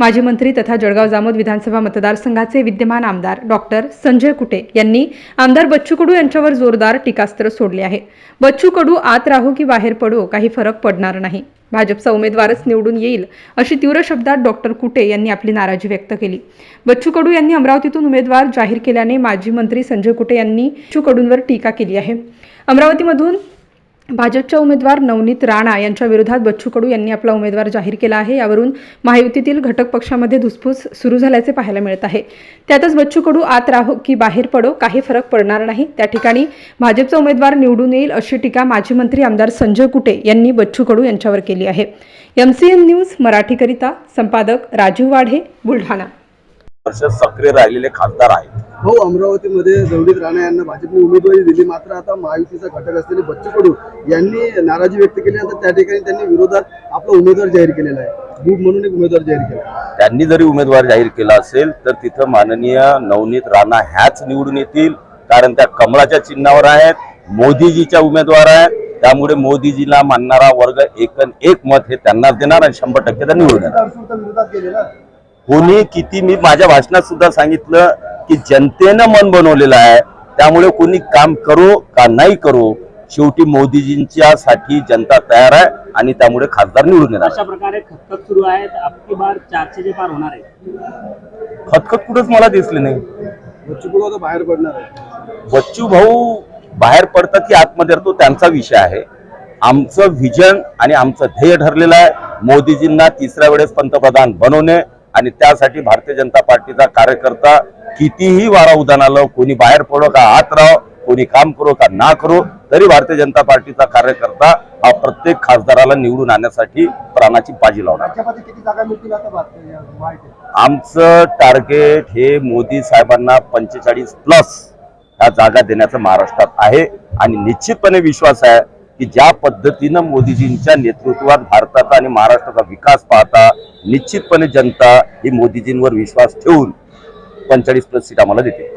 माजी मंत्री तथा जळगाव जामोद विधानसभा मतदारसंघाचे विद्यमान आमदार डॉक्टर संजय कुटे यांनी आमदार बच्चू कडू यांच्यावर जोरदार टीकास्त्र सोडले आहे. बच्चू कडू आत राहू की बाहेर पडो काही फरक पडणार नाही. भाजपचा उमेदवारच निवडून येईल अशी तीव्र शब्दात डॉक्टर कुटे यांनी आपली नाराजी व्यक्त केली. बच्चू कडू यांनी अमरावतीतून उमेदवार जाहीर केल्याने माजी मंत्री संजय कुटे यांनी बच्चू कडूंवर टीका केली आहे. अमरावतीमधून भाजपच्या उमेदवार नवनीत राणा यांच्या विरोधात बच्चू कडू यांनी आपला उमेदवार जाहीर केला आहे. यावरून महायुतीतील घटक पक्षामध्ये धुसफूस सुरू झाल्याचे पाहायला मिळत आहे. त्यातच बच्चू कडू आत राहो की बाहेर पडो काही फरक पडणार नाही. त्या ठिकाणी भाजपचा उमेदवार निवडून येईल अशी टीका माजी मंत्री आमदार संजय कुटे यांनी बच्चू कडू यांच्यावर केली आहे. एमसीएन न्यूज मराठीकरिता संपादक राजीव वाढे बुलढाणा. सक्रिय राहिलेले खासदार आहेत. हो अमरावतीमध्ये जवळीत राणा यांना भाजपने उमेदवारी दिली. मात्र आता महायुतीचा घटक असलेले बच्चू कडू यांनी नाराजी व्यक्त केल्यानंतर त्या ठिकाणी त्यांनी विरोधात आपला उमेदवार जाहीर केलेला आहे. बुक म्हणून एक उमेदवार जाहीर केला. त्यांनी जरी उमेदवार जाहीर केला असेल तर तिथं माननीय नवनीत राणा ह्याच निवडून येतील. कारण त्या कमळाच्या चिन्हावर आहेत मोदीजीच्या उमेदवार आहेत. त्यामुळे मोदीजीला मानणारा वर्ग एकन एक मत हे त्यांनाच देणार आणि शंभर टक्के निवडून येणार. कोणी किती मी माझ्या भाषणात सुद्धा सांगितलं की जनतेनं मन बनवलेलं आहे. त्यामुळे कोणी काम करो का नाही करो शेवटी मोदीजींच्या साठी जनता तयार आहे आणि त्यामुळे खासदार निवडून येणार. अशा प्रकारे खतखत सुरू आहेत. आपकी बार चारशे जे पार होणार आहे. खतखत कुठंच मला दिसले नाही. बच्चू आता बाहेर पडणार आहे. बच्चू भाऊ बाहेर पडतात की आतमध्ये येतो त्यांचा विषय आहे. आमचं व्हिजन आणि आमचं ध्येय ठरलेलं आहे मोदीजींना तिसऱ्या वेळेस पंतप्रधान बनवणे आणि त्यासाठी भारतीय जनता पार्टीचा कार्यकर्ता कितीही वारा उदान आलं कोणी बाहेर पडो का आत राहो कोणी काम करो का ना करो तरी भारतीय जनता पार्टीचा कार्यकर्ता हा प्रत्येक खासदाराला निवडून आणण्यासाठी प्राणाची बाजी लावणार. आमचं टार्गेट हे मोदी साहेबांना पंचेचाळीस प्लस ह्या जागा देण्याचं महाराष्ट्रात आहे. आणि निश्चितपणे विश्वास आहे की ज्या पद्धतीनं मोदीजींच्या नेतृत्वात भारताचा आणि महाराष्ट्राचा विकास पाहता निश्चितपणे जनता ही मोदीजींवर विश्वास ठेवून पंचेचाळीस प्लस सीट आम्हाला देते